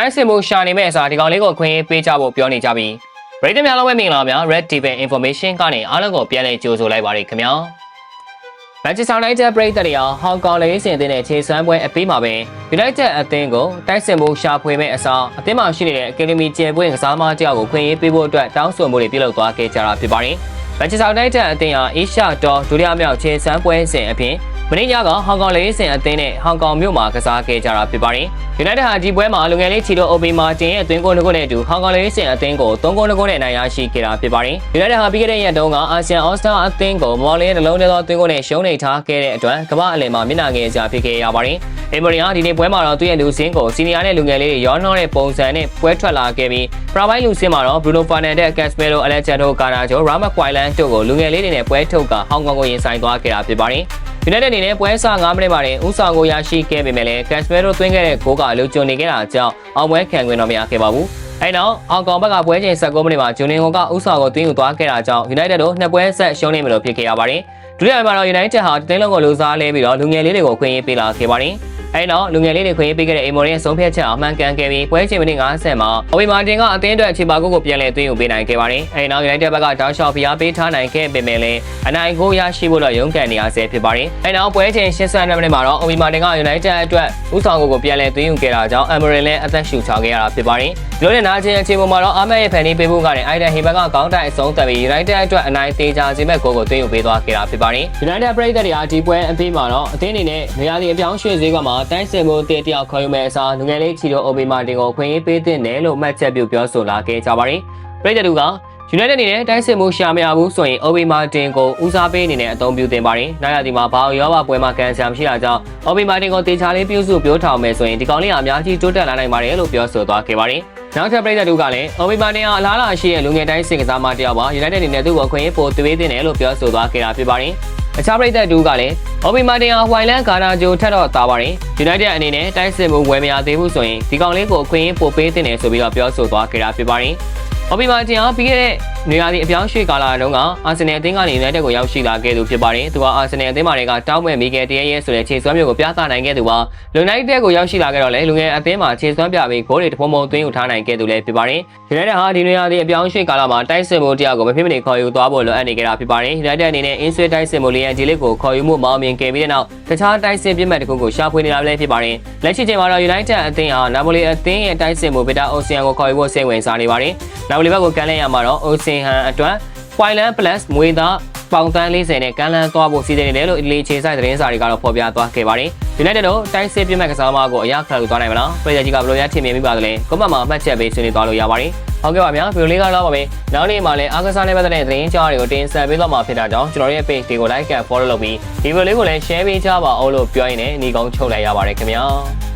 တိုင်းစစ်မှုရှာနေမဲ့အစားဒီကောင်လေးကိုအခွင့်အရေးပေးကြဖို့ပြောနေကြပြီးပရိသတ်များလုံးပဲမင်္ဂလာပါများ Red TV Information ကနေအားလုံးကိုပြန်လည်ကြိုဆိုလိုက်ပါရခင်ဗျာမန်ချက်စတာယူနိုက်တက်ပရိသတ်တွေဟာဟောင်ကောင်လေးစင်တဲ့ခြေစွမ်းပွဲအပြီးမှာပဲ United အသင်းကိုတိုက်စစ်မှုရှာဖွေမဲ့အစားအသင်းမှာရှိနေတဲ့ Academy ကျယ်ပွင့်ကစားမတယောက်ကိုခွင့်ရေးပေးဖို့အတွက်တောင်းဆိုမှုတွေပြုလုပ်သွားခဲ့ကြတာဖြစ်ပါတယ်မန်ချက်စတာယူနိုက်တက်အသင်းဟာအေရှာတော်ဒုတိယမြောက်ခြေစွမ်းပွဲစဉ်အပြင် မင်းညကဟောင်ကောင်လေးစင်အသင်းနဲ့ဟောင်ကောင်မြို့မှာကစားခဲ့ကြတာဖြစ်ပါတယ်။ United ဟာဒီပွဲမှာလူငယ်လေးချီတိုအိုဘီမာတင်ရဲ့အတွင်းကိုတစ်ခုနဲ့အတူဟောင်ကောင်လေးစင်အသင်းကို၃ဂိုးတစ်ခုနဲ့နိုင်ရရှိခဲ့တာဖြစ်ပါတယ်။ United ဟာပြီးခဲ့တဲ့ရက်တုန်းကအာဆီယံအော်စတာအသင်းကိုမော်လင်းတစ်လုံးတည်းသောအတွင်းကိုနဲ့ရှုံးနေထားခဲ့တဲ့အတွက်ကမ္ဘာအလယ်မှာမျက်နှာငယ်စရာဖြစ်ခဲ့ရပါတယ်။အင်မရီဟာဒီနေ့ပွဲမှာတော့သူ့ရဲ့လူစင်းကိုစီနီယာနဲ့လူငယ်လေးတွေရောနှောတဲ့ပုံစံနဲ့ပွဲထွက်လာခဲ့ပြီးပရာဘိုင်းလူစင်းမှာတော့ Bruno Fernandes, Casemiro, Alejandro Garnacho, Rafa Quailan တို့ကိုလူငယ်လေးတွေနဲ့ပွဲထုတ်ကဟောင်ကောင်ကိုရင်ဆိုင်သွားခဲ့တာဖြစ်ပါတယ်။ United အနေနဲ့ပွဲစ9မိနစ်မှာတင်ဦးဆောင်ကိုရရှိခဲ့ပေမဲ့လည်း Casemiro သွင်းခဲ့တဲ့ဂိုးကလူကျွံနေခဲ့တာကြောင့်အောင်ပွဲခံခွင့်တော့မရခဲ့ပါဘူး။အဲနောက်ဟောင်ကောင်ဘက်ကပွဲချိန်19မိနစ်မှာဂျူနင်ဟိုကဦးဆောင်ကိုသွင်းယူသွားခဲ့တာကြောင့် United တို့နှစ်ပွဲဆက်ရှုံးနေမလို့ဖြစ်ခဲ့ရပါတယ်။ဒုတိယပိုင်းမှာတော့ United ဟာတင်းလုံးကိုလူစားလဲပြီးတော့လူငယ်လေးတွေကိုခွင့်ရေးပေးလာခဲ့ပါတယ်။ အဲနောက်လူငယ်လေးတွေခွင့်ရေးပေးခဲ့တဲ့အိမ်မော်ရဲ့ဆုံးဖြတ်ချက်အမှန်ကန်ခဲ့ပြီးပွဲချိန်မိနစ်90မှာအိုဝီမာတင်ကအသင်းအတွက်အခြေပါကုတ်ကိုပြန်လည်သွင်းယူပေးနိုင်ခဲ့ပါတယ်။အဲနောက် United ဘက်ကတောက်လျှောက်ဖိအားပေးထားနိုင်ခဲ့ပေမဲ့လည်းအနိုင်ကိုရရှိဖို့တော့ရုန်းကန်နေရဆဲဖြစ်ပါတယ်။အဲနောက်ပွဲချိန်82မိနစ်မှာတော့အိုဝီမာတင်က United အတွက်ဥဆောင်ကုတ်ကိုပြန်လည်သွင်းယူခဲ့တာကြောင့် Emery လည်းအသက်ရှူချခဲ့ရတာဖြစ်ပါတယ်။ဒီလိုနဲ့နာကျင်အခြေပုံမှာတော့အာမက်ရဲ့ဖန်တီးပေးဖို့ကနေအိုင်ဒန်ဟီဘက်ကကောင်းတိုင်အဆုံးသက်ပြီး United အတွက်အနိုင်သေးချာစေမဲ့ဂိုးကိုသွင်းယူပေးသွားခဲ့တာဖြစ်ပါတယ်။ United ပရိသတ်တွေဟာဒီပွဲအပြီးမှာတော့အသင်းအနေနဲ့နေရာဒီအပြောင်းရွှေ့ဈေးကမှာတိုင်းစင်မှုတတယောက်ခေါ်ယူမဲ့အစားလူငယ်လေးချီတိုအိုဘီမာတင်ကိုခွင့်ရေးပေးတဲ့တယ်လို့မှတ်ချက်ပြုပြောဆိုလာခဲ့ကြပါတယ်။ပရိသတ်တို့က United အနေနဲ့တိုင်းစစ်မှုရှာမရဘူးဆိုရင် Obi Martin ကိုဦးစားပေးအနေနဲ့အသုံးပြုသင့်ပါတယ်။နောက်ရသည်မှာဘာရောပါပွဲမှာကန်ဆာမရှိတာကြောင့် Obi Martin ကိုတေချာလေးပြုစုပြောထောင်မယ်ဆိုရင်ဒီကောင်လေးကအများကြီးတိုးတက်လာနိုင်ပါတယ်လို့ပြောဆိုသွားခဲ့ပါတယ်။နောက်ထပ်ပြည်သက်တို့ကလည်း Obi Martin ဟာအလားအလာရှိတဲ့လူငယ်တိုင်းစစ်ကစားမတယောက်ပါ United အနေနဲ့သူ့ကိုခွင့်ရေးပိုသွေးသင့်တယ်လို့ပြောဆိုသွားခဲ့တာဖြစ်ပါတယ်။ အခြားပြည်သက်တို့ကလည်း Obi Martin ဟာဟွိုင်လန်ဂါနာဂျိုထက်တော့တာပါတယ်။ United အနေနဲ့တိုင်းစစ်မှုဝယ်မရသေးဘူးဆိုရင်ဒီကောင်လေးကိုအခွင့်အရေးပိုပေးသင့်တယ်ဆိုပြီးတော့ပြောဆိုသွားခဲ့တာဖြစ်ပါတယ်။ Obi Martin ဟာပြီးခဲ့တဲ့နေရာဒီအပြောင်းရွှေ့ကာလတုန်းကအာဆင်နယ်အသင်းကနေ United ကိုရောက်ရှိလာခဲ့သူဖြစ်ပါတယ်။သူကအာဆင်နယ်အသင်းမှာတွေကတောင်းမဲ့မီဂယ်တရဲရဲဆိုတဲ့ခြေစွမ်းမျိုးကိုပြသနိုင်ခဲ့သူပါ။ United ကိုရောက်ရှိလာခဲ့တော့လေလူငယ်အသင်းမှာခြေစွမ်းပြပြီးဂိုးတွေတပုံပုံသွင်းယူထားနိုင်ခဲ့သူလည်းဖြစ်ပါတယ်။ United ဟာဒီနေရာဒီအပြောင်းရွှေ့ကာလမှာတိုက်စစ်မှုတရားကိုမဖြစ်မနေခေါ်ယူသွားဖို့လိုအပ်နေကြတာဖြစ်ပါတယ်။ United အနေနဲ့ in switch တိုက်စစ်မှုလီယန်ဒီလစ်ကိုခေါ်ယူမှုမအောင်မြင်ခဲ့ပြီးတဲ့နောက်တခြားတိုက်စစ်ပြစ်မှတ်တစ်ခုကိုရှာဖွေနေတာလည်းဖြစ်ပါတယ်။လက်ရှိချိန်မှာတော့ United အသင်းဟာနာပိုလီအသင်းရဲ့တိုက်စစ်မှုဗီတာအိုဆီယန်ကိုခေါ်ယူဖို့စိတ်ဝင်စားနေပါတယ်။နာပိုလီဘက်ကိုကန်လဲရမှာတော့အိုဆီဟန်အတွက် Wild Plus မွေသားပေါင်တန်း40နဲ့ကန်လန်းသွားဖို့စီစဉ်နေတယ်လို့အီလီခြေဆိုင်သတင်းစာတွေကတော့ဖော်ပြသွားခဲ့ပါတယ်။ United တို့တိုက်စစ်ပြစ်မှတ်ကစားမကိုအရခါယူသွားနိုင်မလား။ပြည်ကြီးကဘယ်လိုရထင်မြင်မိပါသလဲ။ကွန်မန့်မှာမှတ်ချက်ပေးဆွေးနွေးသွားလို့ရပါတယ်။ဟုတ်ကဲ့ပါဗျာဗီဒီယိုလေးကတော့ပါပဲ။နောက်နေ့မှာလည်းအားကစားနဲ့ပတ်သက်တဲ့သတင်းကြားတွေကိုတင်ဆက်ပေးသွားမှာဖြစ်တာကြောင့်ကျွန်တော်ရဲ့ page တွေကို like and follow လုပ်ပြီးဒီဗီဒီယိုလေးကိုလည်း share ပေးကြပါအောင်လို့ပြောရင်းနဲ့ညီကောင်းချုပ်လိုက်ရပါတယ်ခင်ဗျာ။